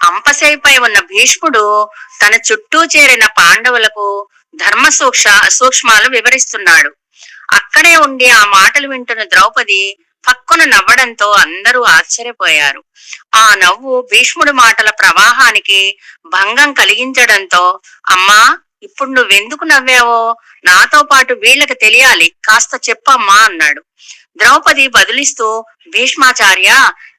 అంపశైపై ఉన్న భీష్ముడు తన చుట్టూ చేరిన పాండవులకు ధర్మ సూక్ష సూక్ష్మాలు వివరిస్తున్నాడు. అక్కడే ఉండి ఆ మాటలు వింటున్న ద్రౌపది పక్కున నవ్వడంతో అందరూ ఆశ్చర్యపోయారు. ఆ నవ్వు భీష్ముడి మాటల ప్రవాహానికి భంగం కలిగించడంతో అమ్మా ఇప్పుడు నువ్వెందుకు నవ్వావో? నాతో పాటు వీళ్ళకి తెలియాలి. కాస్త చెప్పమ్మా అన్నాడు. ద్రౌపది బదులిస్తూ భీష్మాచార్య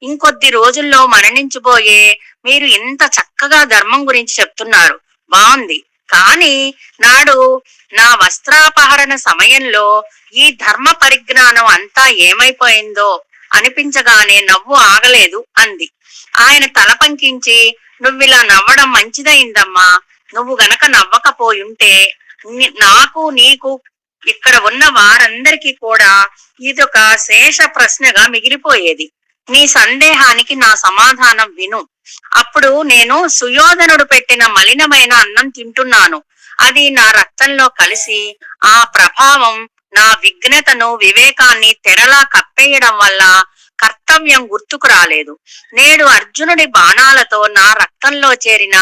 ఇంకొద్ది రోజుల్లో మరణించబోయే మీరు ఇంత చక్కగా ధర్మం గురించి చెప్తున్నారు. బాగుంది కానీ నాడు నా వస్త్రాపహరణ సమయంలో ఈ ధర్మ పరిజ్ఞానం అంతా ఏమైపోయిందో అనిపించగానే నవ్వు ఆగలేదు అంది. ఆయన తల పంకించి నువ్విలా నవ్వడం మంచిదైందమ్మా. నువ్వు గనక నవ్వకపోయుంటే నాకు నీకు ఇక్కడ ఉన్న వారందరికీ కూడా ఇదొక శేష ప్రశ్నగా మిగిలిపోయేది. నీ సందేహానికి నా సమాధానం విను. అప్పుడు నేను సుయోధనుడు పెట్టిన మలినమైన అన్నం తింటున్నాను. అది నా రక్తంలో కలిసి ఆ ప్రభావం నా విఘ్నతను వివేకాన్ని తెరలా కప్పేయడం వల్ల కర్తవ్యం గుర్తుకు రాలేదు. నేడు అర్జునుడి బాణాలతో నా రక్తంలో చేరిన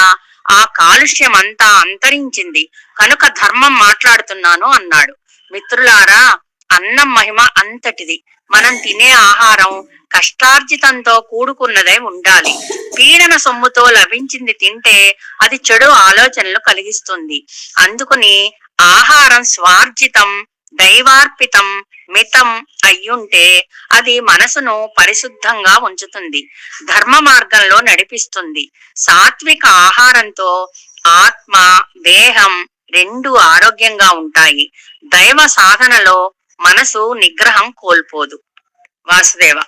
ఆ కాలుష్యం అంతా అంతరించింది. కనుక ధర్మం మాట్లాడుతున్నాను అన్నాడు. మిత్రులారా అన్నం మహిమ అంతటిది. మనం తినే ఆహారం కష్టార్జితంతో కూడుకున్నదై ఉండాలి. పీడన సొమ్ముతో లభించింది తింటే అది చెడు ఆలోచనలు కలిగిస్తుంది. అందుకని ఆహారం స్వార్జితం దైవార్పితం మితం అయ్యుంటే అది మనసును పరిశుద్ధంగా ఉంచుతుంది. ధర్మ మార్గంలో నడిపిస్తుంది. సాత్విక ఆహారంతో ఆత్మ దేహం రెండు ఆరోగ్యంగా ఉంటాయి. దైవ సాధనలో మనసు నిగ్రహం కోల్పోదు. వాసుదేవ